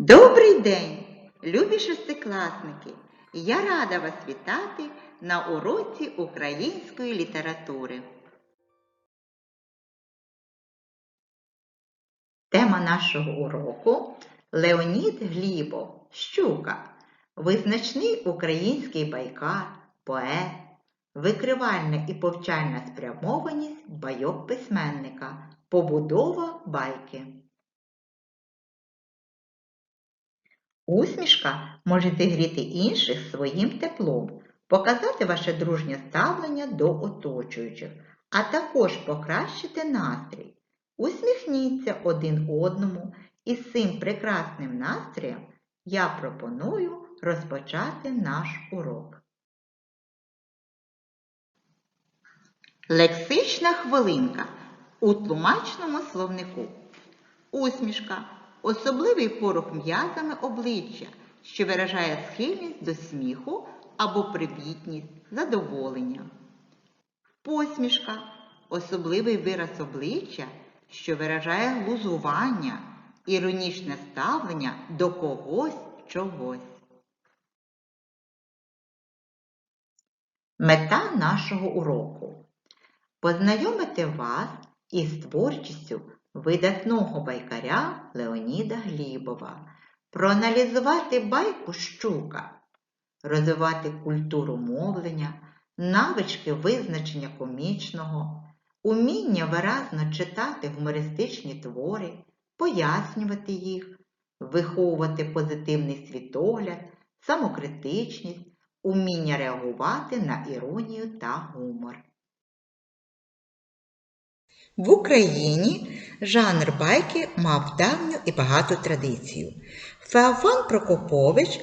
Добрий день, любі шестикласники! Я рада вас вітати на уроці української літератури. Тема нашого уроку Леонід Глібов Щука. Визначний український байкар, поет, викривальна і повчальна спрямованість байок письменника, побудова байки. Усмішка може зігріти інших своїм теплом, показати ваше дружнє ставлення до оточуючих, а також покращити настрій. Усміхніться один одному і з цим прекрасним настроєм я пропоную розпочати наш урок. Лексична хвилинка у тлумачному словнику. Усмішка особливий порух м'язами обличчя, що виражає схильність до сміху або привітність, задоволення. Посмішка особливий вираз обличчя, що виражає глузування, іронічне ставлення до когось чогось. Мета нашого уроку познайомити вас із творчістю видатного байкаря Леоніда Глібова, проаналізувати байку щука, розвивати культуру мовлення, навички визначення комічного, уміння виразно читати гумористичні твори, пояснювати їх, виховувати позитивний світогляд, самокритичність, уміння реагувати на іронію та гумор. В Україні жанр байки мав давню і багату традицію. Феофан Прокопович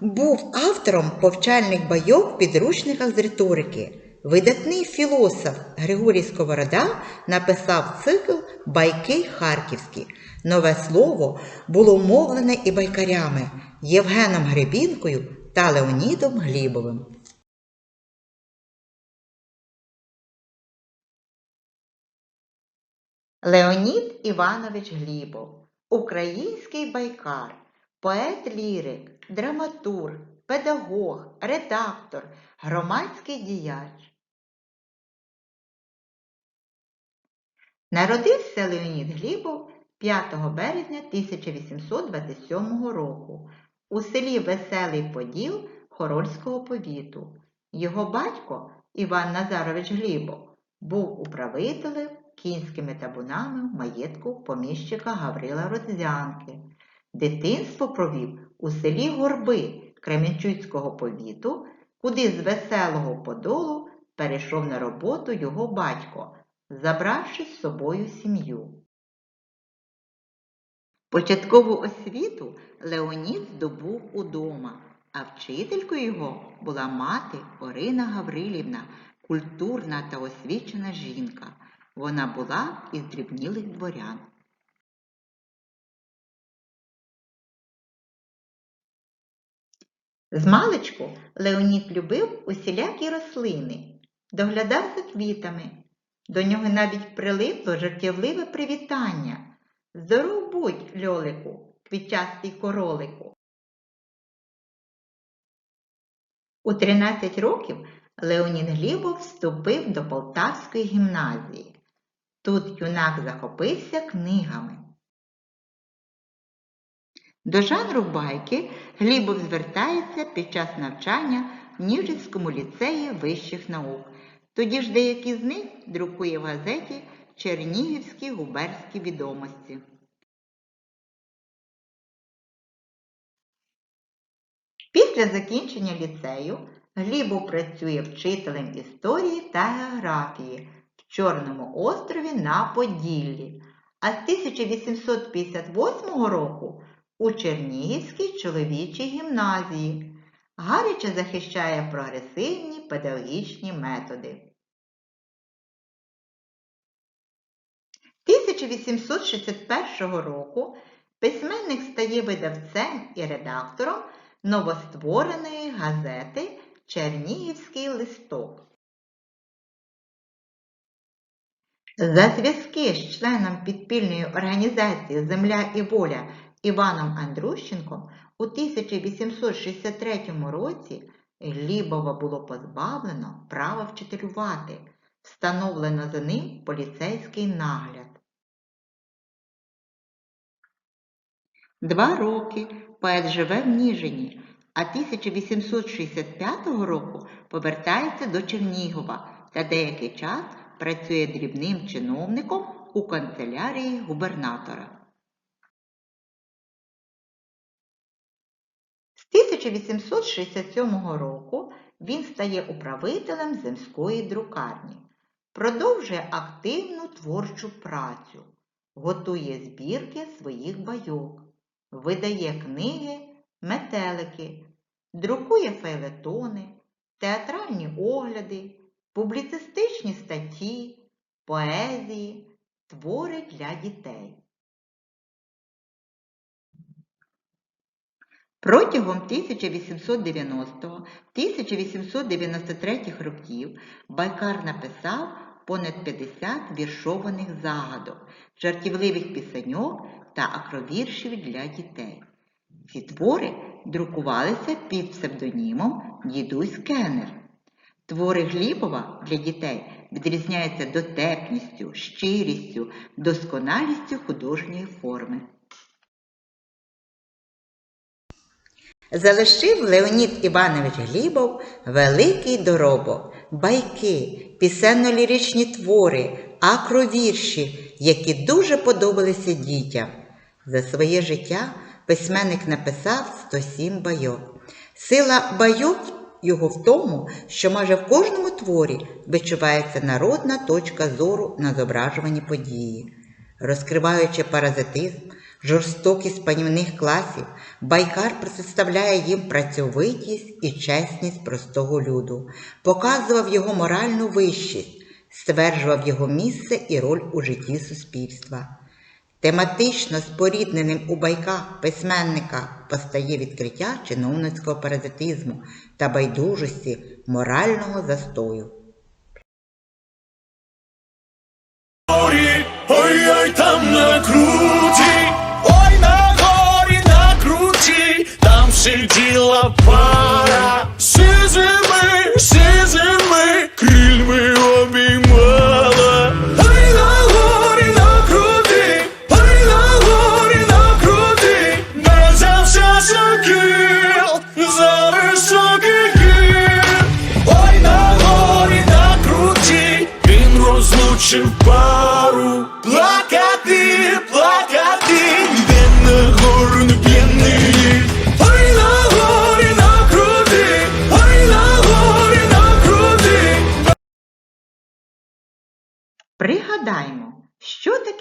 був автором повчальних байок в підручниках з риторики. Видатний філософ Григорій Сковорода написав цикл Байки Харківські. Нове слово було мовлене і байкарями Євгеном Гребінкою та Леонідом Глібовим. Леонід Іванович Глібов, український байкар, поет-лірик, драматург, педагог, редактор, громадський діяч. Народився Леонід Глібов 5 березня 1827 року у селі Веселий Поділ Хорольського повіту. Його батько Іван Назарович Глібов був управителем кінськими табунами в маєтку поміщика Гаврила Родзянки. Дитинство провів у селі Горби Кременчуцького повіту, куди з веселого подолу перейшов на роботу його батько, забравши з собою сім'ю. Початкову освіту Леонід здобув удома, а вчителькою його була мати Орина Гаврилівна, культурна та освічена жінка. Вона була із дрібнілих дворян. Змалечку Леонід любив усілякі рослини, доглядав за квітами. До нього навіть прилипло жартівливе привітання. Здоров будь, льолику, квітчастий королику. У 13 років Леонід Глібов вступив до Полтавської гімназії. Тут юнак захопився книгами. До жанру байки Глібов звертається під час навчання в Ніжинському ліцеї вищих наук. Тоді ж деякі з них друкує в газеті Чернігівські губерські відомості. Після закінчення ліцею Глібов працює вчителем історії та географії Чорному острові на Поділлі, а з 1858 року у Чернігівській чоловічій гімназії гаряче захищає прогресивні педагогічні методи. 1861 року письменник стає видавцем і редактором новоствореної газети Чернігівський листок. За зв'язки з членом підпільної організації Земля і воля Іваном Андрущенком у 1863 році Глібова було позбавлено права вчителювати, встановлено за ним поліцейський нагляд. Два роки поет живе в Ніжині, а 1865 року повертається до Чернігова та деякий час працює дрібним чиновником у канцелярії губернатора. З 1867 року він стає управителем земської друкарні, продовжує активну творчу працю, готує збірки своїх байок, видає книги, метелики, друкує фейлетони, театральні огляди, публіцистичні статті, поезії, твори для дітей. Протягом 1890-1893 років Байкар написав понад 50 віршованих загадок, жартівливих пісеньок та акровіршів для дітей. Ці твори друкувалися під псевдонімом Дідусь Кеннер. Твори Глібова для дітей відрізняються дотепністю, щирістю, досконалістю художньої форми. Залишив Леонід Іванович Глібов великий доробок, байки, пісенно-ліричні твори, акровірші, які дуже подобалися дітям. За своє життя письменник написав 107 байок. Сила байок його в тому, що майже в кожному творі відчувається народна точка зору на зображувані події. Розкриваючи паразитизм, жорстокість панівних класів, байкар представляє їм працьовитість і чесність простого люду, показував його моральну вищість, стверджував його місце і роль у житті суспільства. Тематично спорідненим у байках письменника постає відкриття чиновницького паразитизму та байдужості морального застою. ой-ой там на круті, ой на горі на круті, там сиділа пара,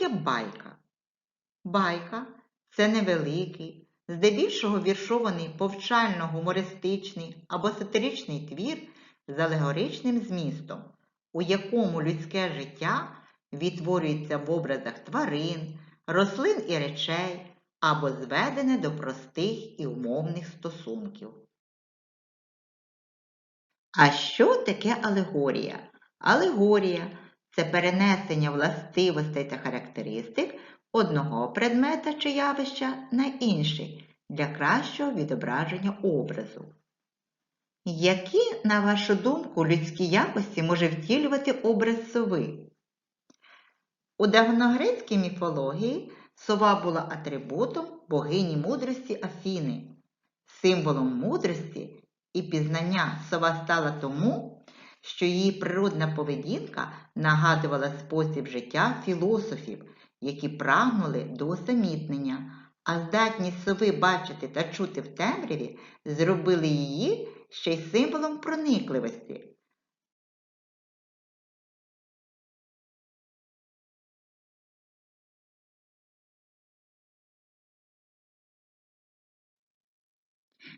таке байка. Байка це невеликий, здебільшого віршований повчально-гумористичний або сатиричний твір з алегоричним змістом, у якому людське життя відтворюється в образах тварин, рослин і речей або зведене до простих і умовних стосунків. А що таке алегорія? Алегорія це перенесення властивостей та характеристик одного предмета чи явища на інший для кращого відображення образу. Які, на вашу думку, людські якості може втілювати образ сови? У давногрецькій міфології сова була атрибутом богині мудрості Афіни. Символом мудрості і пізнання сова стала тому, що її природна поведінка нагадувала спосіб життя філософів, які прагнули до усамітнення, а здатність сови бачити та чути в темряві зробили її ще й символом проникливості.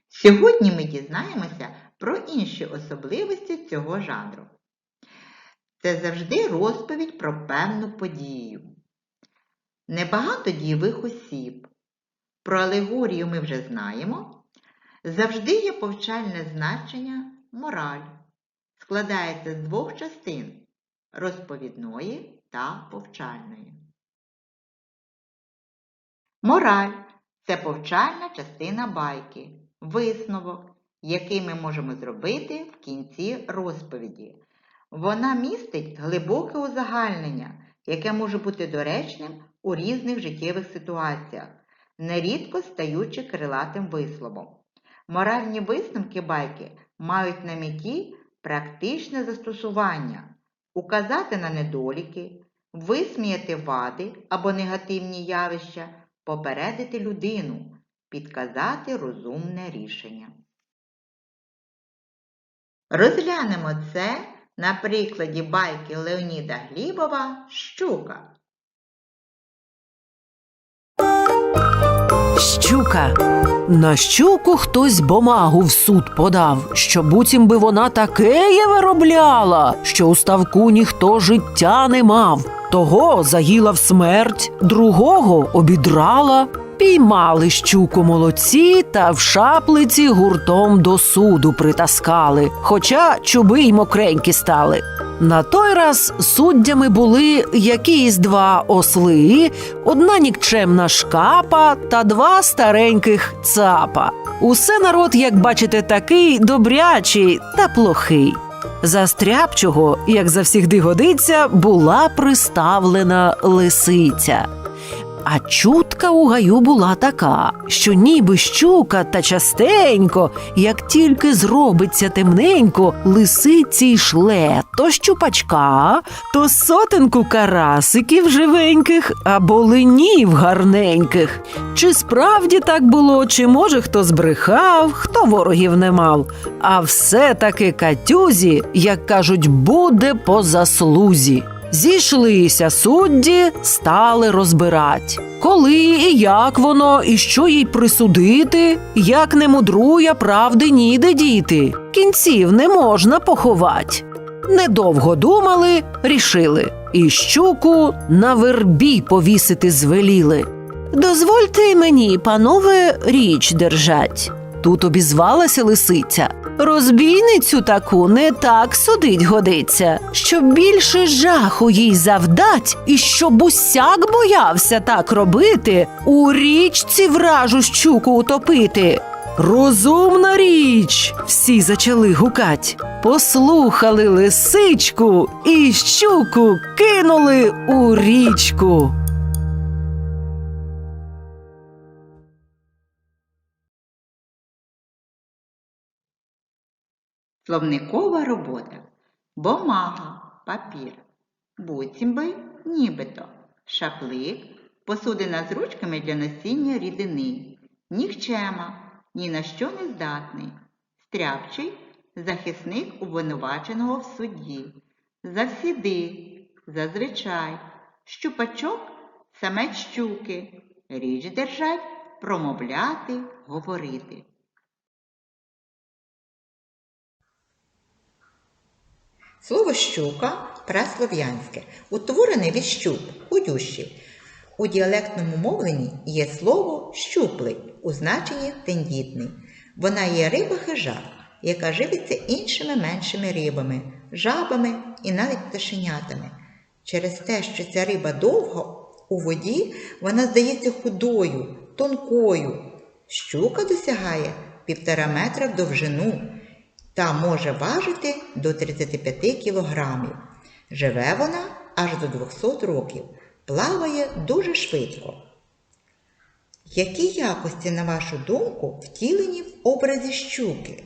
Сьогодні ми дізнаємося про інші особливості цього жанру. Це завжди розповідь про певну подію. Небагато дієвих осіб. Про алегорію ми вже знаємо. Завжди є повчальне значення мораль. Складається з двох частин розповідної та повчальної. Мораль Це повчальна частина байки, висновок, який ми можемо зробити в кінці розповіді. Вона містить глибоке узагальнення, яке може бути доречним у різних життєвих ситуаціях, нерідко стаючи крилатим висловом. Моральні висновки байки мають на меті практичне застосування, указати на недоліки, висміяти вади або негативні явища, попередити людину, підказати розумне рішення. Розглянемо це на прикладі байки Леоніда Глібова «Щука». Щука. На щуку хтось бумагу в суд подав, що буцім би вона такеє виробляла, що у ставку ніхто життя не мав. Того заїла в смерть, другого обідрала. Піймали щуку молодці та в шаплиці гуртом до суду притаскали, хоча чуби й мокренькі стали. На той раз суддями були якісь два осли, одна нікчемна шкапа та два стареньких цапа. Усе народ, як бачите, такий добрячий та плохий. За стряпчого, як завсігди годиться, була приставлена лисиця. А чутка у гаю була така, що ніби щука та частенько, як тільки зробиться темненько, лисиці й шле то щупачка, то сотенку карасиків живеньких або линів гарненьких. Чи справді так було, чи може хто збрехав, хто ворогів не мав. А все-таки катюзі, як кажуть, буде по заслузі. Зійшлися судді, стали розбирать. Коли і як воно, і що їй присудити, як не мудруя, правди ніде діти. Кінців не можна поховать. Недовго думали, рішили, і щуку на вербі повісити звеліли. Дозвольте мені, панове, річ держать. Тут обізвалася лисиця. Розбійницю таку не так судить годиться, щоб більше жаху їй завдать, і щоб усяк боявся так робити, у річці вражу щуку утопити. Розумна річ. Всі зачали гукать. Послухали лисичку і щуку кинули у річку. Словникова робота. Бумага, папір. Буцімби, нібито. Шаплик, посудина з ручками для носіння рідини. Нікчема, ні на що не здатний. Стряпчий, захисник обвинуваченого в суді. Завсіди, зазвичай. Щупачок, самець щуки. Річ держать, промовляти, говорити. Слово щука праслов'янське, утворене від щуп, худющий. У діалектному мовленні є слово щуплий у значенні тендітний. Вона є риба хижак, яка живиться іншими меншими рибами, жабами і навіть пташенятами. Через те, що ця риба довго у воді, вона здається худою, тонкою. Щука досягає півтора метра в довжину та може важити до 35 кілограмів. Живе вона аж до 200 років, плаває дуже швидко. Які якості, на вашу думку, втілені в образі щуки?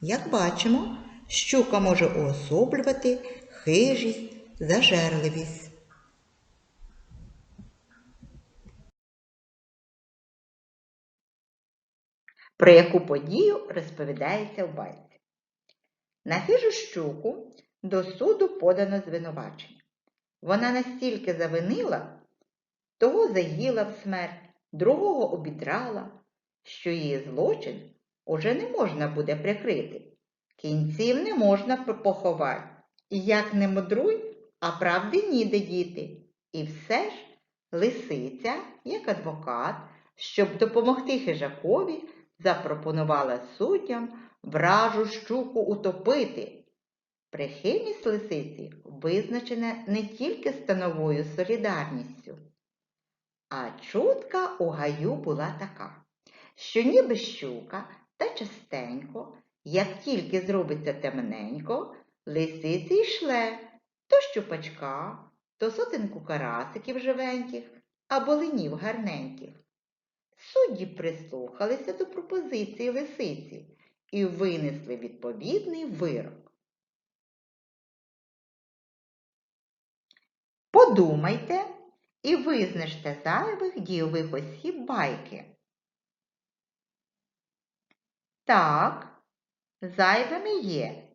Як бачимо, щука може уособлювати хижість, зажерливість. Про яку подію розповідається в байці. На хижу щуку до суду подано звинувачення. Вона настільки завинила, того заїла в смерть, другого обідрала, що її злочин уже не можна буде прикрити. Кінців не можна поховати. Як не мудруй, а правди ніде діти. І все ж лисиця, як адвокат, щоб допомогти хижакові, запропонувала суддям вражу щуку утопити. Прихильність лисиці визначена не тільки становою солідарністю, А чутка у гаю була така, що ніби щука та частенько, як тільки зробиться темненько, лисиці й шле то щупачка, то сотенку карасиків живеньких або ленів гарненьких. Судді прислухалися до пропозиції лисиці і винесли відповідний вирок. Подумайте і визначте зайвих дійових осіб байки. Так, зайвими є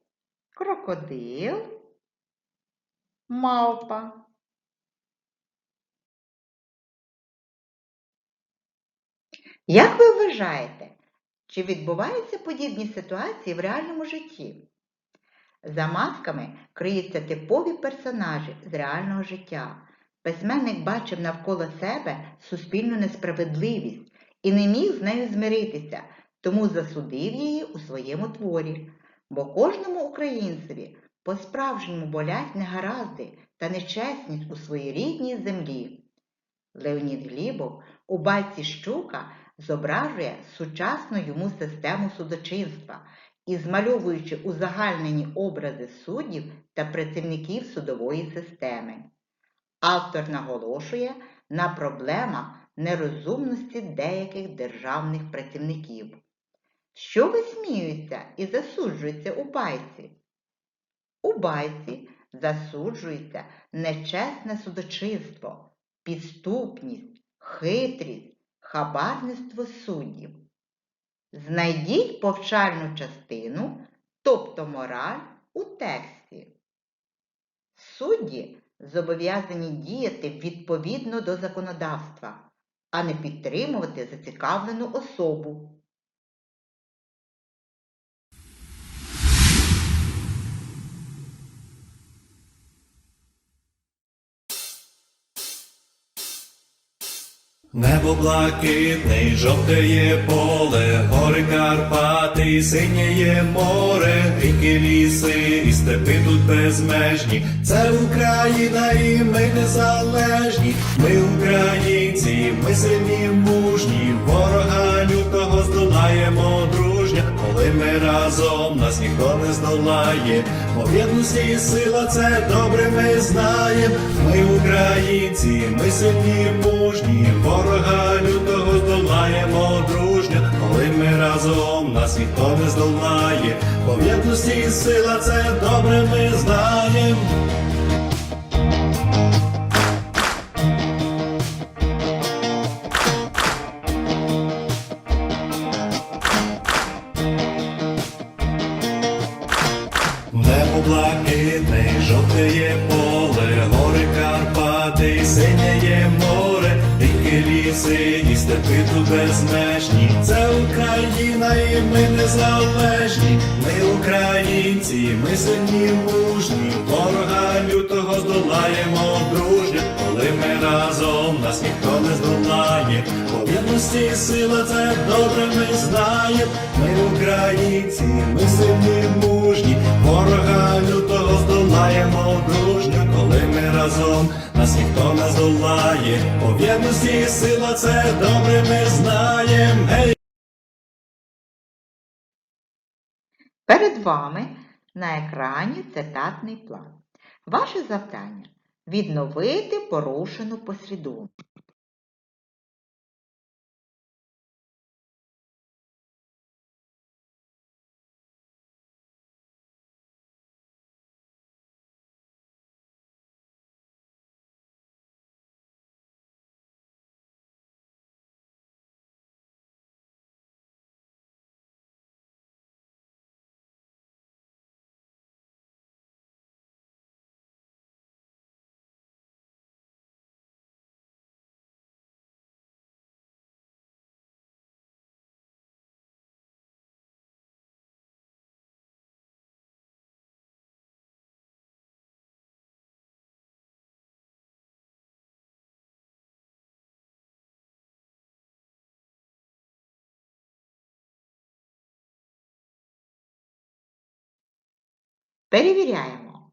крокодил, мавпа. Як ви вважаєте, чи відбуваються подібні ситуації в реальному житті? За масками криються типові персонажі з реального життя. Письменник бачив навколо себе суспільну несправедливість і не міг з нею змиритися, тому засудив її у своєму творі. Бо кожному українцеві по-справжньому болять негаразди та нечесність у своїй рідній землі. Леонід Глібов у байці Щука зображує сучасну йому систему судочинства і змальовуючи узагальнені образи суддів та працівників судової системи. Автор наголошує на проблемах нерозумності деяких державних працівників. Що висміюється і засуджується у байці? У байці засуджується нечесне судочинство, підступність, хитрість, хабарництво суддів. Знайдіть повчальну частину, тобто мораль у тексті. Судді зобов'язані діяти відповідно до законодавства, а не підтримувати зацікавлену особу. Небо блакитне, жовтеє поле, гори Карпати, синєє море, ріки ліси, і степи тут безмежні. Це Україна, і ми незалежні. Ми українці, ми сильні, мужні, ворога лютого здолаємо дружня. Коли ми разом, нас ніхто не здолає. Бо єдності сила це добре ми знаємо. Ми українці, ми сильні, мужні, ворога лютого здолаємо дружня. Коли ми разом, нас ніхто не здолає. Бо єдності сила це добре ми знаємо. Здолаємо дружньо. Коли ми разом, нас ніхто не здолає. По сила це добре ми знаємо. Ми українці, ми сильні, мужні, ворога лютого здолаємо дружньо, коли ми разом, нас ніхто не здолає. По сила це добре ми знаємо. Перед вами на екрані цитатний план. Ваше завдання відновити порушену послідовність. Перевіряємо.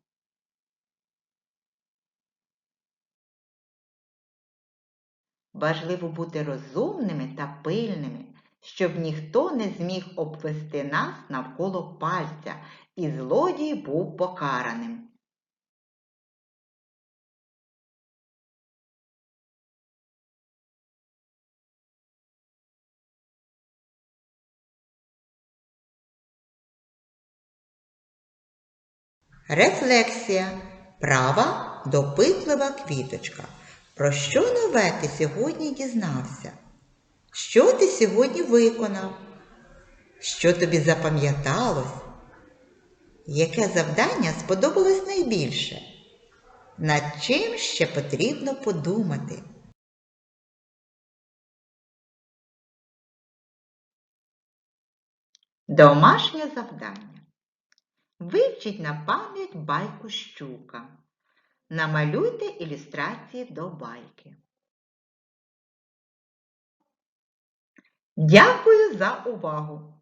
важливо бути розумними та пильними, щоб ніхто не зміг обвести нас навколо пальця, і злодій був покараним. Рефлексія. Права, допитлива квіточка. Про що нове ти сьогодні дізнався? Що ти сьогодні виконав? Що тобі запам'яталось? Яке завдання сподобалось найбільше? Над чим ще потрібно подумати? Домашнє завдання. Вивчіть на пам'ять байку щука. Намалюйте ілюстрації до байки. Дякую за увагу!